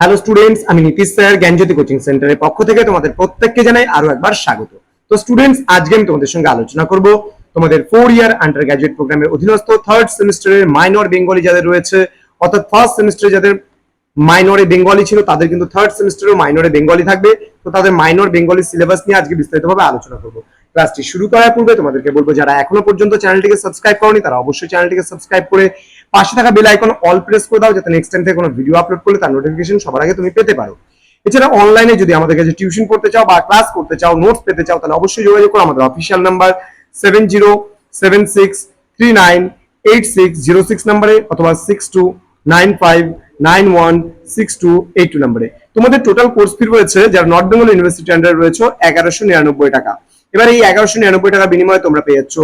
Hello students আমি Nitish sir, জ্ঞানজ্যোতি coaching সেন্টারের পক্ষ থেকে তোমাদের প্রত্যেককে জানাই আরও একবার স্বাগত। তো স্টুডেন্টস আজকে আমি তোমাদের সঙ্গে আলোচনা করব তোমাদের ফোর ইয়ার আন্ডার গ্র্যাজুয়েট প্রোগ্রামের অধীনস্থ থার্ড সেমিস্টারের মাইনর বেঙ্গলি যাদের রয়েছে, অর্থাৎ ফার্স্ট সেমিস্টারে যাদের মাইনরে বেঙ্গলি ছিল, তাদের কিন্তু থার্ড সেমিস্টারেও মাইনরে বেঙ্গলি থাকবে। তো তাদের মাইনর বেঙ্গলি সিলেবাস নিয়ে আজকে বিস্তারিতভাবে আলোচনা করব। ক্লাসটি শুরু করার পূর্বে তোমাদেরকে বলব, যারা এখনও পর্যন্ত চ্যানেলটিকে সাবস্ক্রাইব করনি, তারা অবশ্যই চ্যানেলটিকে সাবস্ক্রাইব করে পাশে থাকা বেল আইকন অল প্রেস করে দাও যাতে নেক্সট টাইম থেকে কোনো ভিডিও আপলোড করলে তার নোটিফিকেশন সবার আগে তুমি পেতে পারো। এছাড়া অনলাইনে যদি আমাদের কাছে টিউশন করতে চাও বা ক্লাস করতে চাও নোটস পেতে চাও, তাহলে অবশ্যই যোগাযোগ করো। আমাদের official number seven zero seven six three nine eight six zero six নাম্বারে অথবা six two nine five nine one six two eight two নাম্বারে তোমাদের টোটাল কোর্স ফি রয়েছে, যারা নর্থ বেঙ্গল ইউনিভার্সিটি আন্ডারে রয়েছে, এগারোশো নিরানব্বই টাকা। এবার এই এগারোশো নিরানব্বই টাকা বিনিময়ে তোমরা পেয়ে যাচ্ছ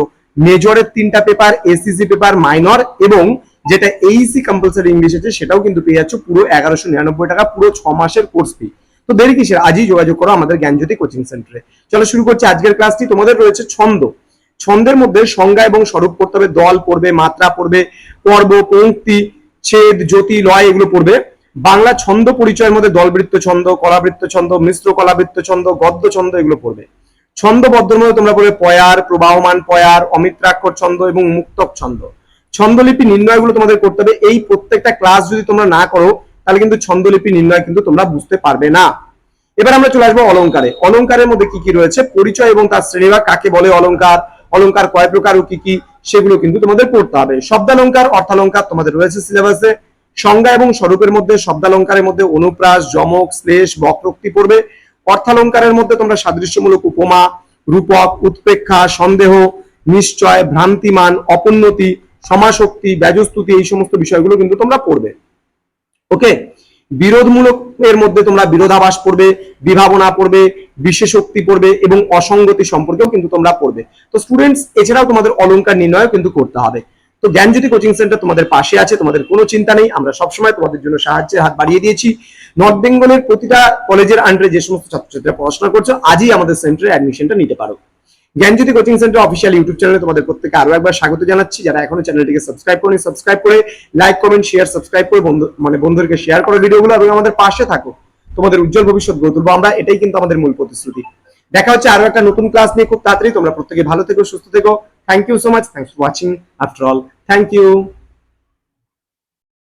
মেজরের তিনটা পেপার এসিসি পেপার মাইনর এবং যেটা এইসি কম্পালসারি ইংলিশ আছে, সেটাও কিন্তু পেয়ে যাচ্ছ পুরো এগারোশো নিরানব্বই টাকা, পুরো ছ মাসের কোর্স ফি তো দেরি কিসের? আজই যোগাযোগ করো আমাদের জ্ঞানজ্যোতি কোচিং সেন্টারে চলো শুরু করছি আজকের ক্লাসটি তোমাদের রয়েছে ছন্দ। ছন্দের মধ্যে সংজ্ঞা এবং স্বরূপ পড়তে হবে, দল পড়বে, মাত্রা পড়বে, পর্ব, পঙ্ক্তি, ছেদ, জ্যোতি, লয় এগুলো পড়বে। বাংলা ছন্দ পরিচয়ের মধ্যে দলবৃত্ত ছন্দ, কলাবৃত্ত ছন্দ, মিশ্র কলাবৃত্ত ছন্দ, গদ্য ছন্দ এগুলো পড়বে। ছন্দবদ্ধর মধ্যে তোমরা পড়বে পয়ার, প্রবাহমান পয়ার, অমিত্রাক্ষর ছন্দ এবং মুক্তক ছন্দ। ছন্দলিপি নির্ণয়গুলো তোমাদের করতে হবে। এই প্রত্যেকটা ক্লাস যদি তোমরা না করো, তাহলে কিন্তু ছন্দলিপি নির্ণয় কিন্তু তোমরা বুঝতে পারবে না। এবার আমরা চলে আসব অলংকারে অলংকারের মধ্যে কি কি রয়েছে? পরিচয় এবং তার শ্রেণীভাগ কাকে বলে? অলংকার অলংকার কয় প্রকার ও কি কি? সেগুলো কিন্তু তোমাদের পড়তে হবে। শব্দালঙ্কার, অর্থালঙ্কার তোমাদের রয়েছে সিলেবাসে সংজ্ঞা এবং স্বরূপের মধ্যে শব্দালঙ্কারের মধ্যে অনুপ্রাস, যমক, শ্লেষ, বক্রোক্তি পড়বে। অর্থালঙ্কারের মধ্যে তোমরা সাদৃশ্যমূলক উপমা, রূপক, উৎপেক্ষা, সন্দেহ, নিশ্চয়, ভ্রান্তিমান, অপোন্নতি সমাশক্তি ব্যাজস্তুতি, এই সমস্ত বিষয়গুলো কিন্তু তোমরা পড়বে। ওকে? বিরোধমূলক এর মধ্যে তোমরা বিরোধাভাস পড়বে, বিভাবনা পড়বে বিশেষোক্তি পড়বে এবং অসঙ্গতি সম্পর্কেও কিন্তু তোমরা পড়বে। তো স্টুডেন্টস এছাড়াও তোমাদের অলংকার নির্ণয় কিন্তু করতে হবে। তো জ্ঞানজ্যোতি কোচিং সেন্টার তোমাদের পাশে আছে, তোমাদের কোনো চিন্তা নেই, আমরা সবসময় তোমাদের জন্য সাহায্যের হাত বাড়িয়ে দিয়েছি। নর্থ বেঙ্গলের প্রতিটা কলেজের আন্ডারে যে সমস্ত ছাত্রছাত্রীরা পড়াশোনা করছ, আজই আমাদের সেন্টারে অ্যাডমিশনটা নিতে পারো। Gyanjyoti coaching centre official YouTube চ্যানেলে তোমাদের প্রত্যেকে আরও একবার স্বাগত জানাচ্ছি। যারা এখনও চ্যানেলটিকে সাবস্ক্রাইব করেনি সাবস্ক্রাইব করে লাইক কমেন্ট শেয়ার সাবস্ক্রাইব করে বন্ধু মানে বন্ধুদেরকে শেয়ার করো ভিডিওগুলো এবং আমাদের পাশে থাকো। তোমাদের উজ্জ্বল ভবিষ্যৎ গড়ে তুলবো। আমরা এটাই কিন্তু আমাদের মূল প্রতিশ্রুতি। দেখা হচ্ছে আরও একটা নতুন ক্লাস নিয়ে খুব তাড়াতাড়ি। তোমরা প্রত্যেকে ভালো থেকো, সুস্থ থেকো। Thank you so much thanks for watching after all thank you